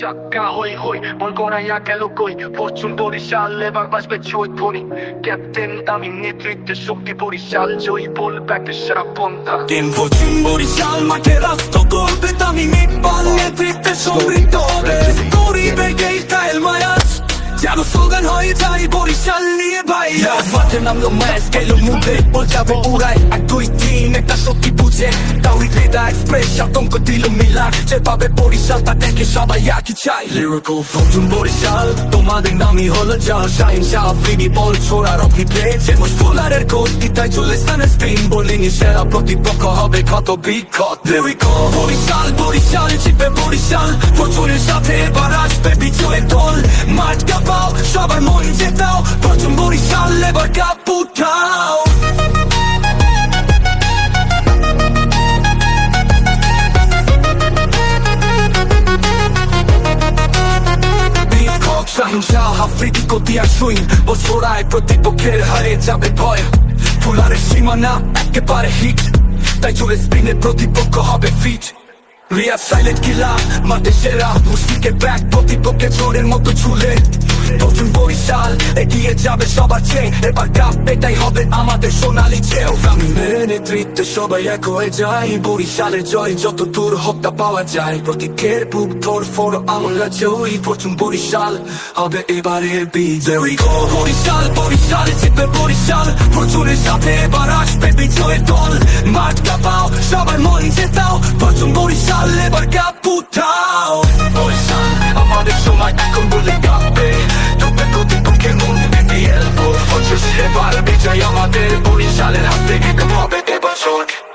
চাক্কা হই হই মন করাইয়া গেল কই? ফরচুন বরিশাল এবার বাসবে ছই ফরি ক্যাপ্টেন আমি নেতৃত্বে শক্তি বরিশাল জয়ী বলবে একটা সারা পন্থা। দিন পশ্চিম বরিশাল মাঠে রাস্ত করবে তামি মিটপাল নেতৃত্বে সমৃদ্ধ হবে। গরিবে গেইটাইল মায়াস যেন স্লোগান হয়ে যায় বরিশাল নিয়ে ভাই মাঠে নামলো ম্যাচ গেল মুখে বল যাবে উড়াই। এক দুই তিন একটা শক্তি বুঝে তাওই ক্রেডা এক্সপ্রেস আতঙ্ক দিল মিলার। যে পাবে বরিশাল, তা দেখে সবাই একই চাই। লিরিক্যাল ফরচুন বরিশাল, তোমাদের নামই হলো যা। শাহিন শাহ ফিনি বল, ছোড়া রকি পেয়েছে মুশফুলারের গতি তাই চলে স্থানে স্পিন বোলিং সেরা প্রতিপক্ষ হবে কত বিক্ষত। লিরিক্যাল বরিশাল বরিশাল চিপে বরিশাল। ফরচুনের সাথে এবার আসবে বিজয়ের দল। মাঠ কাপাও, সবার মন জেতাও। প্রথম বরিশাল, এবার কাপ সহিংসা আফ্রিদি গতি আর সুইং। বছরায় প্রতিপক্ষের হারে যাবে ভয়। ফুলারের সীমানা একেবারে হিট। তাই চলে স্পিনে প্রতিপক্ষ হবে ফিট। রিয়া সাইলেন্ট কিলা মাঠে সেরা, মুশফিকের ব্যাক প্রতিপক্ষে চোরের মতো ঝুলে। নতুন বরিশাল এগিয়ে যাবে সবার চেয়ে। এবার কাপ এটাই হবে আমাদের সোনালি চেয়েও গ্রামীণের নেতৃত্বে সবাই এক হয়ে যায় বরিশালের জয় যত দূর হোক তা পাওয়া যায়। প্রতীকের বুক ধর ফোর আমরা জয়ী প্রথম বরিশাল। হবে এবারের বিজয়ী। বরিশাল বরিশাল, জিতবে বরিশাল। প্রচুরের সাথে এবার আসবে বিজয়ের দল। মাঠ কাপাও, সবার মন জেতাও। প্রথম বরিশাল, এবার কাপ উঠাও। Zurück.